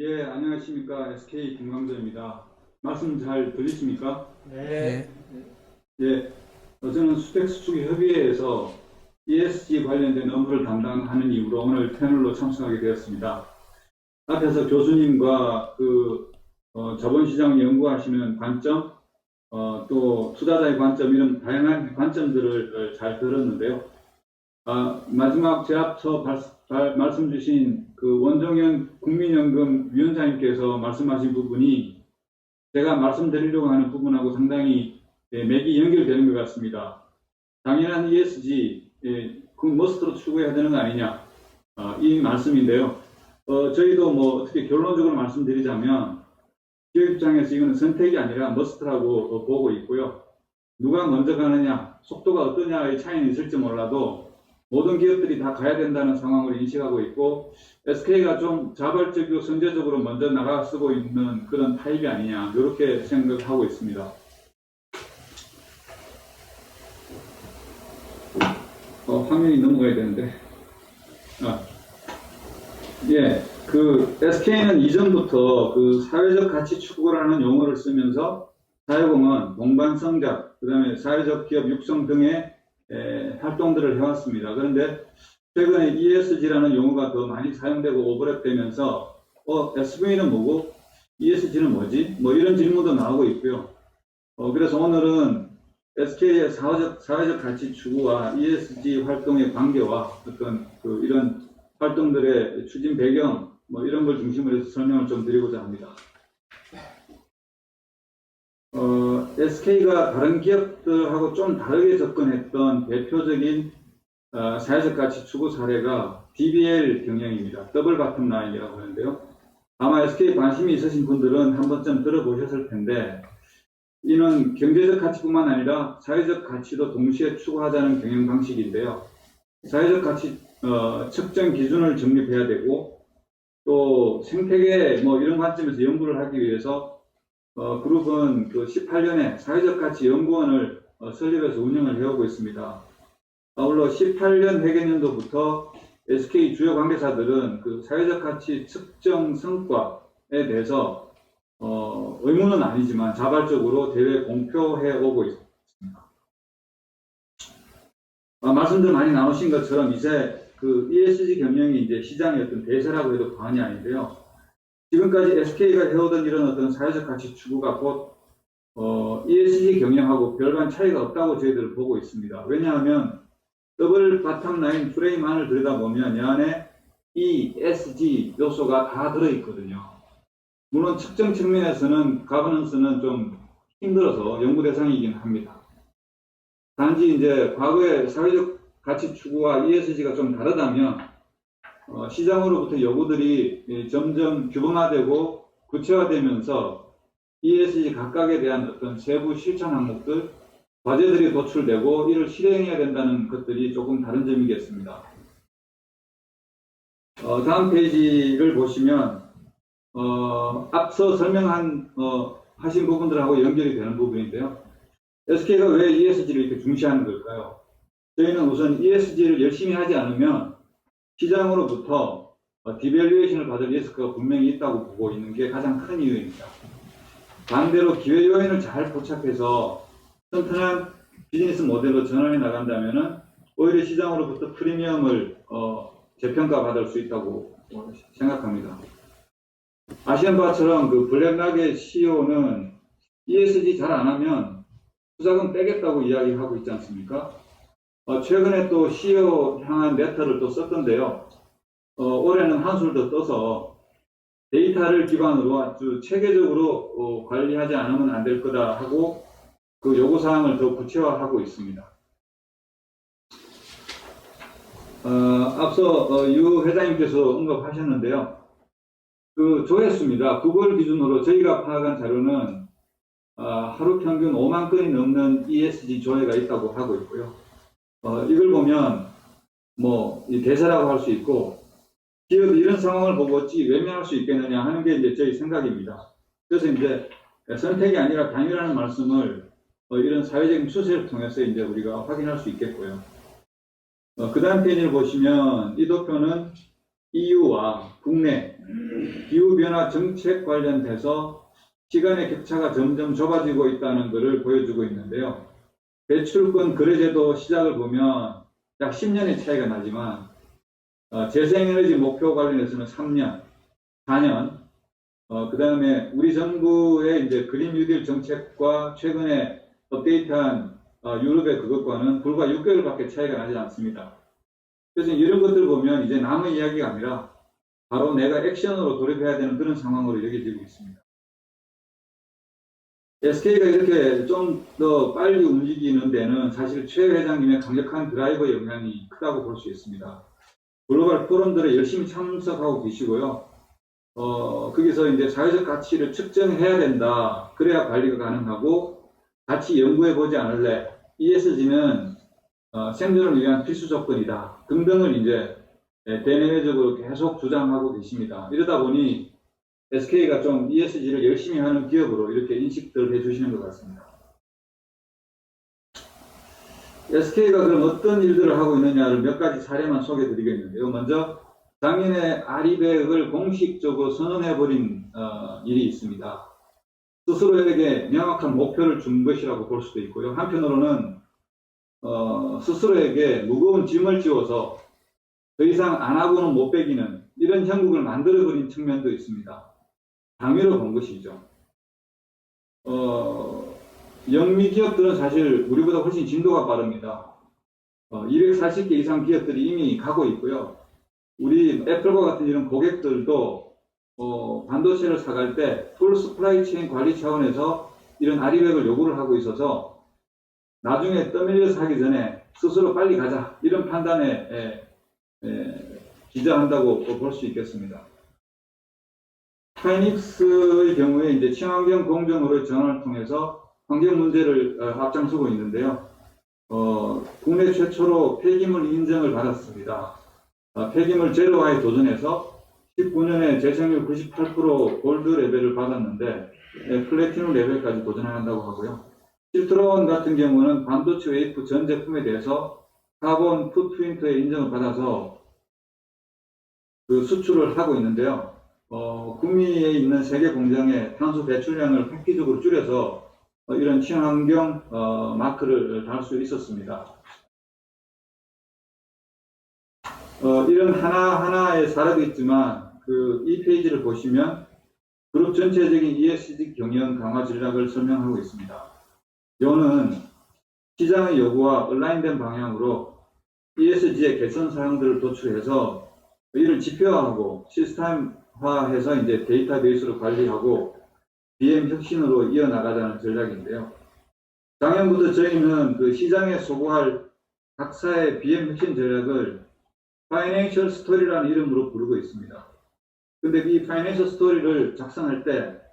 예, 안녕하십니까. SK 김광조입니다. 말씀 잘 들리십니까? 네. 예, 어, 저는 수택수축협의회에서 ESG 관련된 업무를 담당하는 이유로 오늘 패널로 참석하게 되었습니다. 앞에서 교수님과 그 어, 자본시장 연구하시는 관점, 어, 또 투자자의 관점 이런 다양한 관점들을 어, 잘 들었는데요. 아, 마지막 제 앞서 발- 발- 말씀 주신 그 원정현 국민연금 위원장님께서 말씀하신 부분이 제가 말씀드리려고 하는 부분하고 상당히 예, 맥이 연결되는 것 같습니다. 당연한 ESG, 예, 그 머스트로 추구해야 되는 거 아니냐, 어, 이 말씀인데요. 어, 저희도 뭐 어떻게 결론적으로 말씀드리자면, 기업 입장에서 이거는 선택이 아니라 머스트라고 어, 보고 있고요. 누가 먼저 가느냐, 속도가 어떠냐의 차이는 있을지 몰라도 모든 기업들이 다 가야 된다는 상황으로 인식하고 있고, SK가 좀 자발적이고 선제적으로 먼저 나가 쓰고 있는 그런 타입이 아니냐, 이렇게 생각하고 있습니다. 어, 화면이 넘어가야 되는데. 아, 예, 그 SK는 이전부터 그 사회적 가치 추구라는 용어를 쓰면서 사회공헌, 동반성장, 그 다음에 사회적 기업 육성 등의 에, 활동들을 해왔습니다. 그런데 최근에 ESG라는 용어가 더 많이 사용되고 오버랩되면서 어, SV는 뭐고 ESG는 뭐지? 뭐 이런 질문도 나오고 있고요. 어, 그래서 오늘은 SK의 사회적, 사회적 가치 추구와 ESG 활동의 관계와 어떤 그 이런 활동들의 추진 배경 뭐 이런 걸 중심으로 해서 설명을 좀 드리고자 합니다. 어, SK가 다른 기업들하고 좀 다르게 접근했던 대표적인 어, 사회적 가치 추구 사례가 DBL 경영입니다. 더블 바텀 라인이라고 하는데요. 아마 SK 관심이 있으신 분들은 한 번쯤 들어보셨을 텐데 이는 경제적 가치뿐만 아니라 사회적 가치도 동시에 추구하자는 경영 방식인데요. 사회적 가치 어, 측정 기준을 정립해야 되고 또 생태계 뭐 이런 관점에서 연구를 하기 위해서 어, 그룹은 그 18년에 사회적 가치 연구원을 어, 설립해서 운영을 해오고 있습니다. 아울러 18년 회계년도부터 SK 주요 관계사들은 그 사회적 가치 측정 성과에 대해서 어, 의무는 아니지만 자발적으로 대회 공표해 오고 있습니다. 아, 말씀들 많이 나오신 것처럼 이제 그 ESG 경영이 이제 시장의 어떤 대세라고 해도 과언이 아닌데요. 지금까지 SK가 해오던 이런 어떤 사회적 가치 추구가 곧 어, ESG 경영하고 별반 차이가 없다고 저희들은 보고 있습니다. 왜냐하면 더블 바텀 라인 프레임 안을 들여다보면 이 안에 ESG 요소가 다 들어있거든요. 물론 측정 측면에서는 가버넌스는 좀 힘들어서 연구 대상이긴 합니다. 단지 이제 과거의 사회적 가치 추구와 ESG가 좀 다르다면 어, 시장으로부터 요구들이 예, 점점 규범화되고 구체화되면서 ESG 각각에 대한 어떤 세부 실천 항목들, 과제들이 도출되고 이를 실행해야 된다는 것들이 조금 다른 점이겠습니다. 어, 다음 페이지를 보시면 어, 앞서 설명한 어, 하신 부분들하고 연결이 되는 부분인데요. SK가 왜 ESG를 이렇게 중시하는 걸까요? 저희는 우선 ESG를 열심히 하지 않으면 시장으로부터 어, 디밸류에이션을 받을 리스크가 분명히 있다고 보고 있는 게 가장 큰 이유입니다. 반대로 기회 요인을 잘 포착해서 튼튼한 비즈니스 모델로 전환해 나간다면은 오히려 시장으로부터 프리미엄을 어, 재평가 받을 수 있다고 어, 생각합니다. 아시는 바처럼 그 블랙락의 CEO는 ESG 잘 안 하면 투자금 빼겠다고 이야기하고 있지 않습니까? 어, 최근에 또 CEO 향한 레터를 또 썼던데요. 어, 올해는 한술 더 떠서 데이터를 기반으로 아주 체계적으로 어, 관리하지 않으면 안 될 거다 하고 그 요구 사항을 더 구체화하고 있습니다. 어, 앞서 어, 유 회장님께서 언급하셨는데요. 그 조회수입니다. 구글 기준으로 저희가 파악한 자료는 아, 하루 평균 5만 건이 넘는 ESG 조회가 있다고 하고 있고요. 어, 이걸 보면 뭐이 대세라고 할 수 있고 기업이 이런 상황을 보고 어찌 외면할 수 있겠느냐 하는 게 이제 저희 생각입니다. 그래서 이제 선택이 아니라 당이라는 말씀을 어, 이런 사회적인 추세를 통해서 이제 우리가 확인할 수 있겠고요. 어, 그 다음 페이지를 보시면 이 도표는 EU와 국내 기후변화 정책 관련돼서 시간의 격차가 점점 좁아지고 있다는 것을 보여주고 있는데요. 배출권 거래제도 시작을 보면 약 10년의 차이가 나지만 어, 재생에너지 목표 관련해서는 3년, 4년, 그 다음에 우리 정부의 이제 그린 뉴딜 정책과 최근에 업데이트한 어, 유럽의 그것과는 불과 6개월밖에 차이가 나지 않습니다. 그래서 이런 것들 보면 이제 남의 이야기가 아니라 바로 내가 액션으로 돌입해야 되는 그런 상황으로 여겨지고 있습니다. SK가 이렇게 좀 더 빨리 움직이는 데는 사실 최 회장님의 강력한 드라이버 영향이 크다고 볼 수 있습니다. 글로벌 포럼들에 열심히 참석하고 계시고요. 어, 거기서 이제 사회적 가치를 측정해야 된다. 그래야 관리가 가능하고 같이 연구해 보지 않을래. ESG는 어, 생존을 위한 필수 조건이다. 등등을 이제 예, 대내외적으로 계속 주장하고 계십니다. 이러다 보니 SK가 좀 ESG를 열심히 하는 기업으로 이렇게 인식들 해주시는 것 같습니다. SK가 그럼 어떤 일들을 하고 있느냐를 몇 가지 사례만 소개해 드리겠는데요. 먼저 작년에 아리백을 공식적으로 선언해 버린 어, 일이 있습니다. 스스로에게 명확한 목표를 준 것이라고 볼 수도 있고요. 한편으로는 어, 스스로에게 무거운 짐을 지워서 더 이상 안 하고는 못 빼기는 이런 형국을 만들어버린 측면도 있습니다. 당위로 본 것이죠. 어, 영미 기업들은 사실 우리보다 훨씬 진도가 빠릅니다. 어, 240개 이상 기업들이 이미 가고 있고요. 우리 애플과 같은 이런 고객들도 어, 반도체를 사갈 때 풀 스프라이 체인 관리 차원에서 이런 아리백을 요구를 하고 있어서 나중에 떠밀려서 하기 전에 스스로 빨리 가자 이런 판단에 에, 에, 기자한다고 볼 수 있겠습니다. 파이닉스의 경우에 이제 친환경 공정으로의 전환을 통해서 환경 문제를 어, 앞장서고 있는데요. 어, 국내 최초로 폐기물 인정을 받았습니다. 어, 폐기물 제로화에 도전해서 19년에 재생률 98% 골드 레벨을 받았는데 예, 플래티넘 레벨까지 도전한다고 하고요. 실트론 같은 경우는 반도체 웨이프 전 제품에 대해서 카본 풋프린트의 인정을 받아서 그 수출을 하고 있는데요. 어, 구미에 있는 세계 공장의 탄소 배출량을 획기적으로 줄여서 어, 이런 친환경 어, 마크를 달 수 있었습니다. 어, 이런 하나하나의 사례도 있지만 그 이 페이지를 보시면 그룹 전체적인 ESG 경영 강화 전략을 설명하고 있습니다. 요는 시장의 요구와 얼라인된 방향으로 ESG의 개선 사항들을 도출해서 이를 지표화하고 시스템 화해서 이제 데이터베이스로 관리하고 BM 혁신으로 이어나가자는 전략인데요. 작년부터 저희는 그 시장에 소구할 각사의 BM 혁신 전략을 파이낸셜 스토리라는 이름으로 부르고 있습니다. 근데 이 파이낸셜 스토리를 작성할 때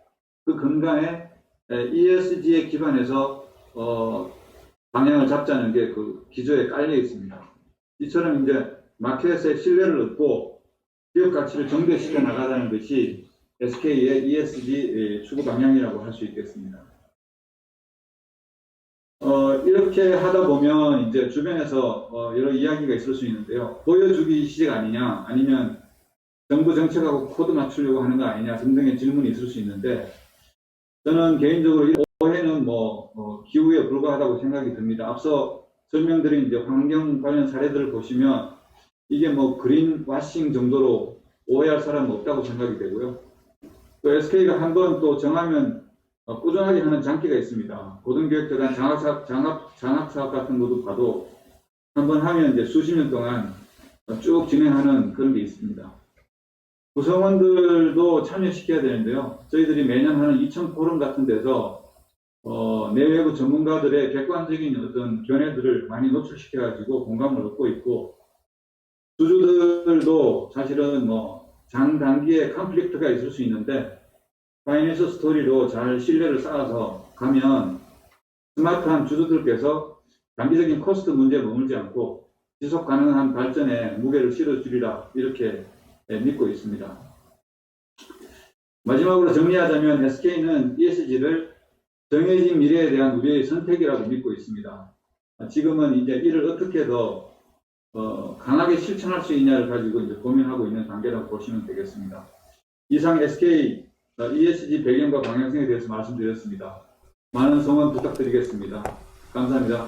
그 근간에 ESG에 기반해서 어, 방향을 잡자는 게 그 기조에 깔려 있습니다. 이처럼 이제 마켓의 신뢰를 얻고 기업 가치를 정대시켜 나가자는 것이 SK의 ESG 추구 방향이라고 할 수 있겠습니다. 어, 이렇게 하다 보면 이제 주변에서 어, 여러 이야기가 있을 수 있는데요. 보여주기 식 아니냐, 아니면 정부 정책하고 코드 맞추려고 하는 거 아니냐 등등의 질문이 있을 수 있는데 저는 개인적으로 이 오해는 뭐 어, 기후에 불과하다고 생각이 듭니다. 앞서 설명드린 이제 환경 관련 사례들을 보시면 이게 뭐 그린 와싱 정도로 오해할 사람은 없다고 생각이 되고요. 또 SK가 한 번 또 정하면 어, 꾸준하게 하는 장기가 있습니다. 고등교육재단 장학사업, 장학, 장학사업 같은 것도 봐도 한 번 하면 이제 수십 년 동안 쭉 진행하는 그런 게 있습니다. 구성원들도 참여시켜야 되는데요. 저희들이 매년 하는 2천 포럼 같은 데서 어, 내외부 전문가들의 객관적인 어떤 견해들을 많이 노출시켜가지고 공감을 얻고 있고 주주들도 사실은 뭐 장단기에 컨플릭트가 있을 수 있는데 파이낸셜 스토리로 잘 신뢰를 쌓아서 가면 스마트한 주주들께서 단기적인 코스트 문제에 머물지 않고 지속 가능한 발전에 무게를 실어주리라 이렇게 예, 믿고 있습니다. 마지막으로 정리하자면 SK는 ESG를 정해진 미래에 대한 우리의 선택이라고 믿고 있습니다. 지금은 이제 이를 어떻게 더 어, 강하게 실천할 수 있냐를 가지고 이제 고민하고 있는 단계라고 보시면 되겠습니다. 이상 SK 어, ESG 배경과 방향성에 대해서 말씀드렸습니다. 많은 성원 부탁드리겠습니다. 감사합니다.